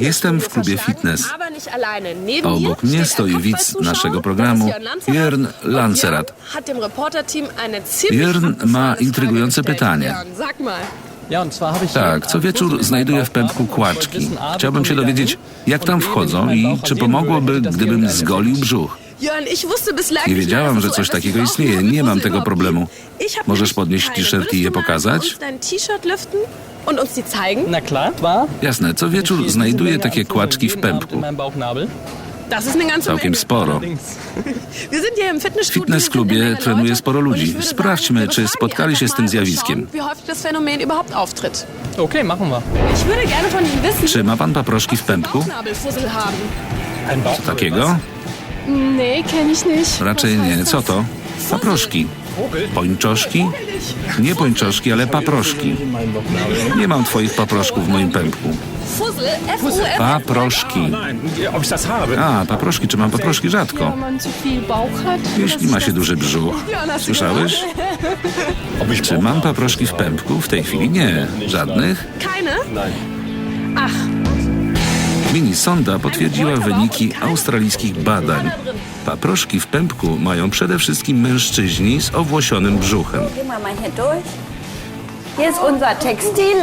Jestem w klubie fitness. A obok mnie stoi widz naszego programu, Jörn Lancerat. Jörn ma intrygujące pytanie. Tak, co wieczór znajduję w pępku kłaczki. Chciałbym się dowiedzieć, jak tam wchodzą i czy pomogłoby, gdybym zgolił brzuch. Nie wiedziałam, że coś takiego istnieje. Nie mam tego problemu. Możesz podnieść t-shirt i je pokazać? Na klar, dwa. Jasne, co wieczór znajduję takie kłaczki w pępku. Całkiem sporo. W fitness klubie trenuje sporo ludzi. Sprawdźmy, czy spotkali się z tym zjawiskiem. Okay, machen wir. Czy ma pan paproszki w pępku? Bauch. Takiego? Nee, kenne ich nicht. Raczej nie. Co to? Paproszki. Pończoszki? Nie pończoszki, ale paproszki. Nie mam twoich paproszków w moim pępku. Paproszki. A, paproszki. Czy mam paproszki? Rzadko. Jeśli ma się duży brzuch. Słyszałeś? Czy mam paproszki w pępku? W tej chwili nie. Żadnych? Mini sonda potwierdziła wyniki australijskich badań. Paproszki w pępku mają przede wszystkim mężczyźni z owłosionym brzuchem.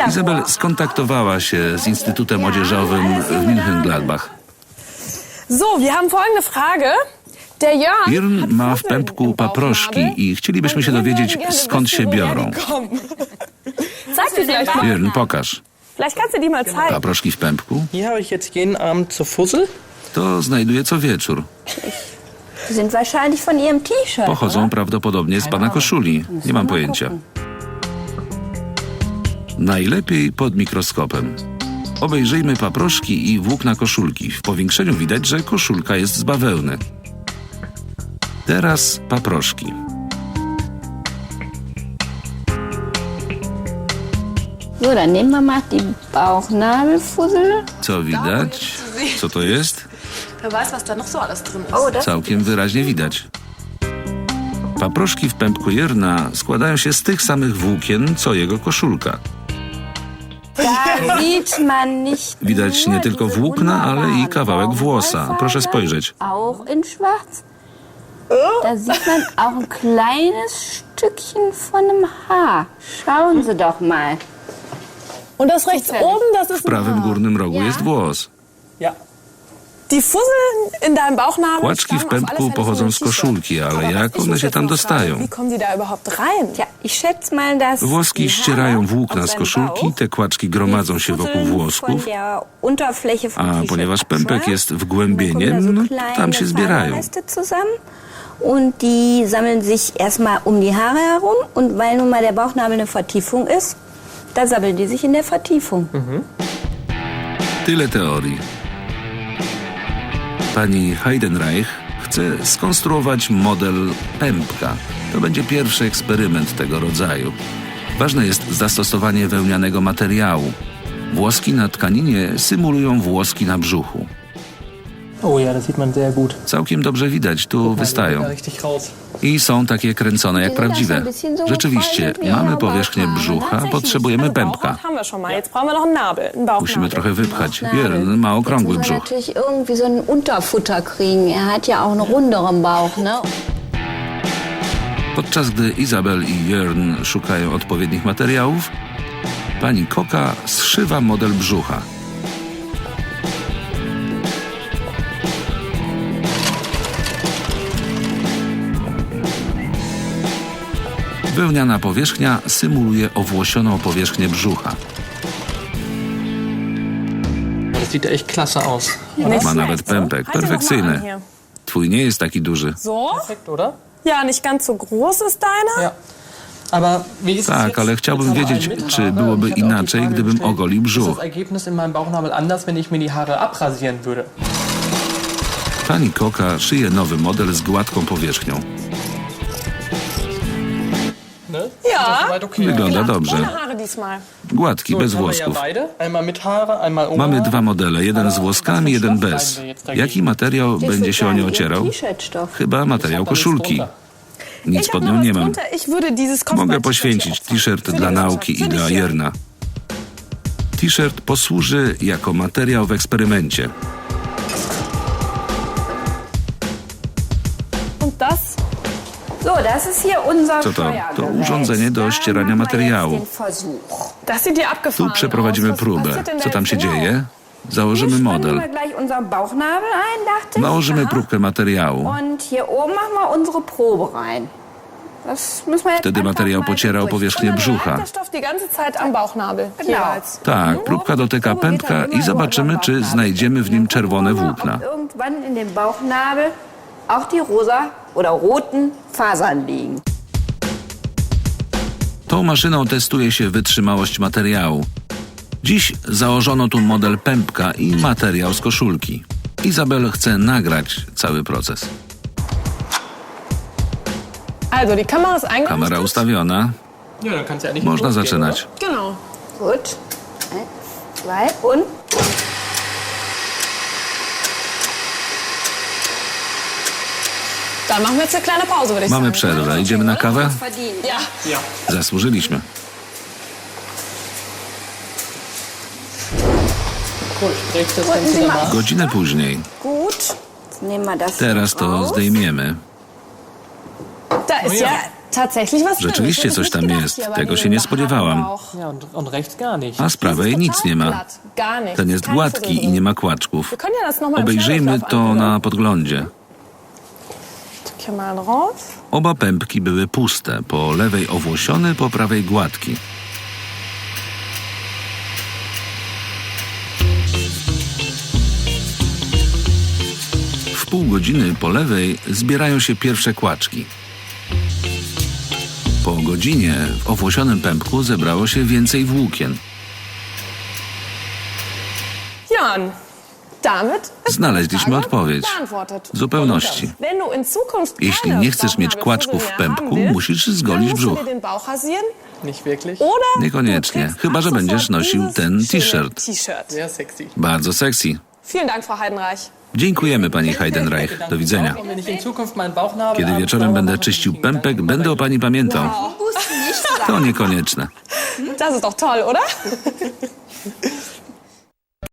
Izabel skontaktowała się z Instytutem Odzieżowym w München-Gladbach. So, wir haben folgende Frage. Der Jörn ma w pępku paproszki i chcielibyśmy się dowiedzieć, skąd się biorą. Irn, pokaż. Vielleicht kannst du die mal zeigen. Paproszki w pępku? Hier habe ich jetzt jeden Abend zur Fussel. To znajduję co wieczór. Die sind wahrscheinlich von ihrem T-Shirt. Pochodzą prawdopodobnie z pana koszuli. Nie mam pojęcia. Najlepiej pod mikroskopem. Obejrzyjmy paproszki i włókna koszulki. W powiększeniu widać, że koszulka jest z bawełny. Teraz paproszki. So, dann nehmen wir mal die Bauchnabelfussel. Co widać? Co to jest? Wer weiß, was da noch so alles drin ist. Oh, das Całkiem wyraźnie widać. Paproszki w pępku Jerna składają się z tych samych włókien, co jego koszulka. da sieht man nicht Widać nur nie tylko diese włókna, ale i wunderbaren kawałek włosa. Proszę spojrzeć. Auch in schwarz. Da sieht man auch ein kleines Stückchen von einem Haar. Schauen Sie doch mal. Und das rechts oben, das ist W prawym górnym rogu jest włos. Ja. die Fussel in deinem Bauchnabel. Płaczki w stammen auf alle pępku Fälle pochodzą von z dem T-Shirt. koszulki, ale Aber jak ich one muss się jetzt tam mal fragen, dostają? Wie kommen die da überhaupt rein? Ja, ich schätze mal, dass Włoski die ścierają Haare włókna auf z seinem koszulki, Bauch te kłaczki gromadzą się wokół Fusseln włosków, von der Unterfläche vom a T-Shirt ponieważ pępek abschneiden. jest Dann wgłębieniem, kommen da no, so kleine tam się zbierają. Faserreste zusammen und die sammeln sich erstmal um die Haare herum und weil nun mal der Bauchnabel eine Vertiefung ist, da sammeln die sich in der Vertiefung. Tyle teorii. Pani Heidenreich chce skonstruować model pępka. To będzie pierwszy eksperyment tego rodzaju. Ważne jest zastosowanie wełnianego materiału. Włoski na tkaninie symulują włoski na brzuchu. Oh ja, das sieht man sehr gut. Całkiem dobrze widać, tu wystają. I są takie kręcone jak prawdziwe. Rzeczywiście, mamy powierzchnię brzucha, potrzebujemy pępka. Musimy trochę wypchać. Jern ma okrągły brzuch. Er hat ja auch einen runderen Bauch, ne? Podczas gdy Izabel i Jörn szukają odpowiednich materiałów, pani Koka zszywa model brzucha. Wełniana powierzchnia symuluje owłosioną powierzchnię brzucha. Das sieht echt klasse aus. Ma nawet pępek. Perfekcyjny. Twój nie jest taki duży. Ja, nicht ganz so groß ist deiner. Tak, ale chciałbym wiedzieć, czy byłoby inaczej, gdybym ogolił brzuch. das Ergebnis in meinem Bauchnabel anders, wenn ich mir die Haare abrasieren würde? Pani Koka szyje nowy model z gładką powierzchnią. Ja. Wygląda dobrze. Gładki, bez włosków. Mamy dwa modele, jeden z włoskami, jeden bez. Jaki materiał będzie się o nie ocierał? Chyba materiał koszulki. Nic pod nią nie mam. Mogę poświęcić t-shirt dla nauki i dla Jerna. T-shirt posłuży jako materiał w eksperymencie. Co to? To urządzenie do ścierania materiału. Tu przeprowadzimy próbę. Co tam się dzieje? Założymy model. Nałożymy próbkę materiału. Wtedy materiał pocierał powierzchnię brzucha. Tak, próbka dotyka pępka i zobaczymy, czy znajdziemy w nim czerwone włókna. Oder roten Fasern liegen. Tą maszyną testuje się wytrzymałość materiału. Dziś założono tu model pępka i materiał z koszulki. Izabel chce nagrać cały proces. Also, die Kamera ist eingerichtet. Kamera ustawiona, nicht można zaczynać. Genau. Gut. Eins, zwei und Dann machen wir jetzt eine kleine Pause, würde ich Mamy sagen. przerwę. Idziemy na kawę? verdient. Ja. oder? Ja. Zasłużyliśmy. Gut, drehst das Drücken Ganze Sie dann mal. nach. Godzinę później. Gut. Jetzt nehmen wir das Teraz to raus. zdejmiemy. Da ist ja tatsächlich was drin. Rzeczywiście Ich hätte coś nicht tam gedacht jest. hier bei Tego się nie spodziewałam. Bauch. Ja, und, und rechts gar nicht. A z prawej nic nie ma. Gar nichts. Ten jest Keine gładki i nie ma kłaczków. Wir können ja das noch mal im Obejrzyjmy Schnelldurchlauf to na podglądzie. Oba pępki były puste. Po lewej owłosiony, po prawej gładki. W pół godziny po lewej zbierają się pierwsze kłaczki. Po godzinie w owłosionym pępku zebrało się więcej włókien. Jan, Znaleźliśmy odpowiedź. W zupełności. Jeśli nie chcesz mieć kłaczków w pępku, musisz zgolić brzuch. Niekoniecznie. Chyba, że będziesz nosił ten T-shirt. Bardzo sexy. Dziękujemy pani Heidenreich. Do widzenia. Kiedy wieczorem będę czyścił pępek, będę o pani pamiętał. To niekonieczne. Das ist doch toll, oder?